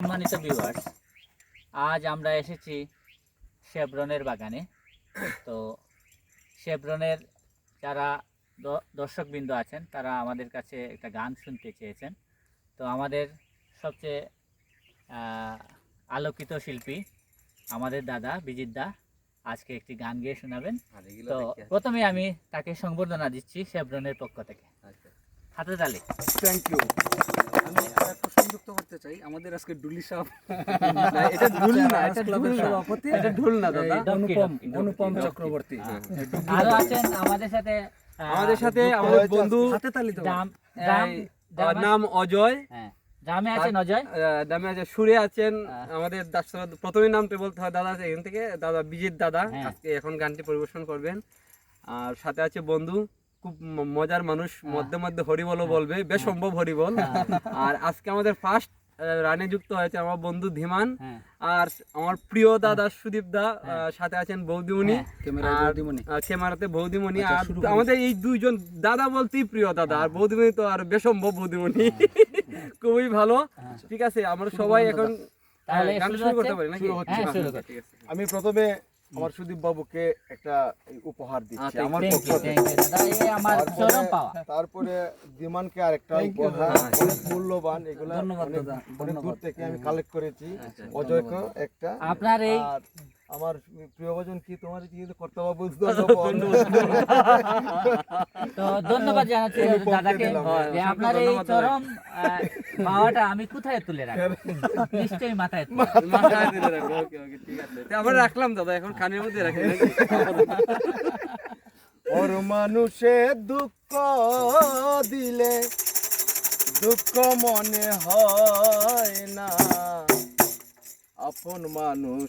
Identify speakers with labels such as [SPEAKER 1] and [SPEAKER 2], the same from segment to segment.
[SPEAKER 1] সম্মানিত ভিউয়ার্স আজ আমরা এসেছি শেভরনের বাগানে। তো শেভরনের যারা দর্শকবৃন্দ আছেন তারা আমাদের কাছে একটা গান শুনতে চেয়েছেন। তো আমাদের সবচেয়ে আলোকিত শিল্পী আমাদের দাদা বিজিত দা আজকে একটি গান গেয়ে শোনাবেন। তো প্রথমে আমি তাকে সংবর্ধনা দিচ্ছি শেভরনের পক্ষ থেকে। হাতে তালি।
[SPEAKER 2] থ্যাংক ইউ সংযুক্ত করতে চাই আমাদের আজকে ডুলি সাহেব এটা ঢুল না এটা ঢুল না
[SPEAKER 3] সভাপতি
[SPEAKER 2] এটা ঢুল না দাদা।
[SPEAKER 3] অনুপম অনুপম চক্রবর্তী।
[SPEAKER 2] হ্যাঁ।
[SPEAKER 1] আরও আছেন আমাদের সাথে
[SPEAKER 2] আমাদের সাথে আমাদের বন্ধু
[SPEAKER 3] হাতে তালি তো।
[SPEAKER 1] দাম দাম দাম
[SPEAKER 2] নাম অজয়।
[SPEAKER 1] হ্যাঁ দামে আছেন অজয়?
[SPEAKER 2] নামে আছে সুরে আছেন।
[SPEAKER 1] হ্যাঁ।
[SPEAKER 2] আমাদের প্রথমে নামটা বলতে হয় দাদা এখান থেকে দাদা বিজিত দাদা।
[SPEAKER 1] হ্যাঁ।
[SPEAKER 2] আজকে এখন গানটি পরিবেশন করবেন। আর সাথে আছে বন্ধু। খুব মজার মানুষ
[SPEAKER 1] হ্যাঁ।
[SPEAKER 2] মধ্যে মধ্যে হরিবলও বলবে বেশ সম্ভব হরিবল আর আজকে আমাদের ফার্স্ট রানে যুক্ত হয়েছে আমার বন্ধু ধীমান
[SPEAKER 1] হ্যাঁ।
[SPEAKER 2] আর আমার প্রিয় দাদা সুদীপ দা সাথে আছেন বৌদিমণি
[SPEAKER 1] হ্যাঁ।
[SPEAKER 2] ক্যামেরাতে বৌদিমণি
[SPEAKER 3] আচ্ছা,
[SPEAKER 2] আর আমাদের এই দুইজন দাদা বলতেই প্রিয় দাদা আর বৌদিমণি তো আর বেসম্ভব বৌদিমণি। খুবই ভালো।
[SPEAKER 1] হ্যাঁ।
[SPEAKER 2] ঠিক আছে আমরা সবাই এখন গান
[SPEAKER 1] শুরু
[SPEAKER 2] করতে? পারি নাকি।
[SPEAKER 1] হ্যাঁ,
[SPEAKER 4] আমি প্রথমে আমার সুদীপ বাবুকে একটা উপহার দিচ্ছি
[SPEAKER 2] আচ্ছা,
[SPEAKER 4] আমার পক্ষ থেকে।
[SPEAKER 1] আমার
[SPEAKER 4] তারপরে-
[SPEAKER 1] চরম পাওয়া।
[SPEAKER 4] তারপরে দিমানকে আরেকটা উপহার মূল্যবান এগুলো
[SPEAKER 3] ধন্যবাদ
[SPEAKER 4] অনেক- দূর থেকে আমি কালেক্ট করেছি
[SPEAKER 2] আচ্ছা,
[SPEAKER 4] অজয়কে একটা।
[SPEAKER 1] আপনার এই
[SPEAKER 4] আমার প্রিয়ভজন কি তোমার? কি কর্তব্য বুঝতে
[SPEAKER 1] তো ধন্যবাদ জানাচ্ছি
[SPEAKER 4] আমি
[SPEAKER 1] দাদাকে। যে আপনার এই চরম পাওয়াটা আমি কোথায় তুলে রাখব? নিশ্চয়ই মাথায় তুলে
[SPEAKER 2] মাথায় দিলে রাখব, okay, okay, ঠিক আছে। আমরা রাখলাম দাদা এখন কানের মধ্যে রাখি?
[SPEAKER 4] ওর মানুষে দুঃখ দিলে দুঃখ মনে হয় না। আপন মানুষ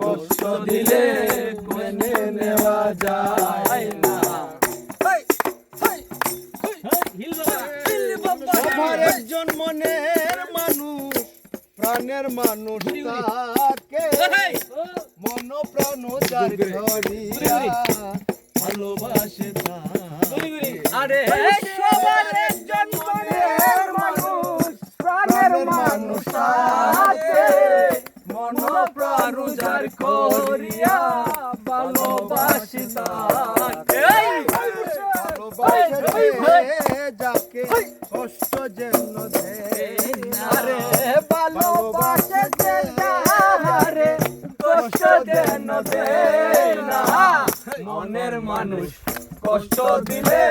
[SPEAKER 4] কষ্ট দিলে মেনে নেওয়া যায় না। আমার একজন মনের মানুষ প্রাণের মানুষ তাকে মন প্রাণ যার ভালোবাসে।
[SPEAKER 2] আরে
[SPEAKER 4] সবার করিয়া ভালোবাসে যাকে কষ্ট যেন রে ভালোবাসে যাহারে কষ্ট যেন না। মনের মানুষ কষ্ট দিলে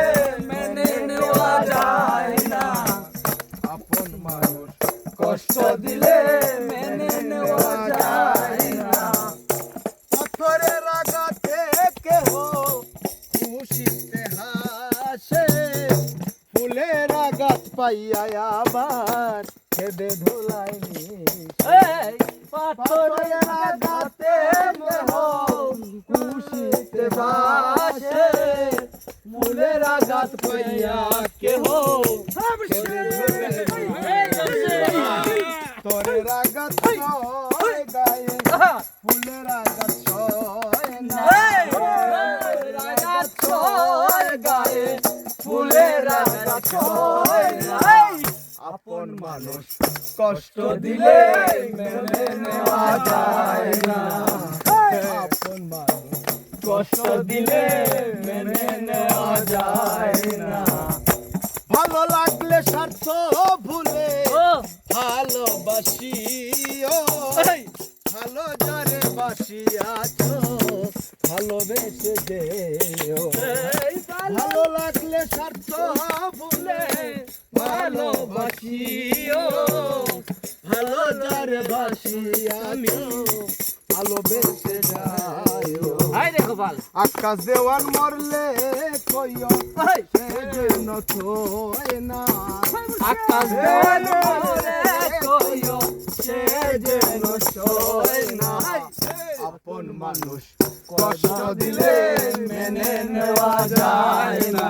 [SPEAKER 4] খুশিতে হাসে ফুলের আঘাত পাইয়া আবার খেদে ধুলাই
[SPEAKER 1] এই,
[SPEAKER 4] পাথরের আঘাতে খুশিতে ভাসে ফুলের আঘাত পাইয়া কেহ খেদে ধুলাই আপন মানুষ কষ্ট দিলে মেনে নেওয়া যায় না। আপন মানুষ কষ্ট দিলে মেনে নেওয়া যায় না। ভালো লাগলে স্বার্থ ভুলে
[SPEAKER 1] ও।
[SPEAKER 4] ভালোবাসিও। ভালো যারে বাসিয়াছ। ভালোবেসে যেও। ভালো লাগলে স্বার্থ ভুলে ভালোবাসিও। ভালো যারে বাসিয়াছো ভালোবেসে যাও
[SPEAKER 1] হাই
[SPEAKER 4] আকাশ দেওয়ান মরলে কইও সেজন্য না।
[SPEAKER 1] আকাশ দেওয়ান মরলে
[SPEAKER 4] হইও সে যেন সয় না। আপন মানুষ কষ্ট দিলে মেনে নেওয়া যায় না।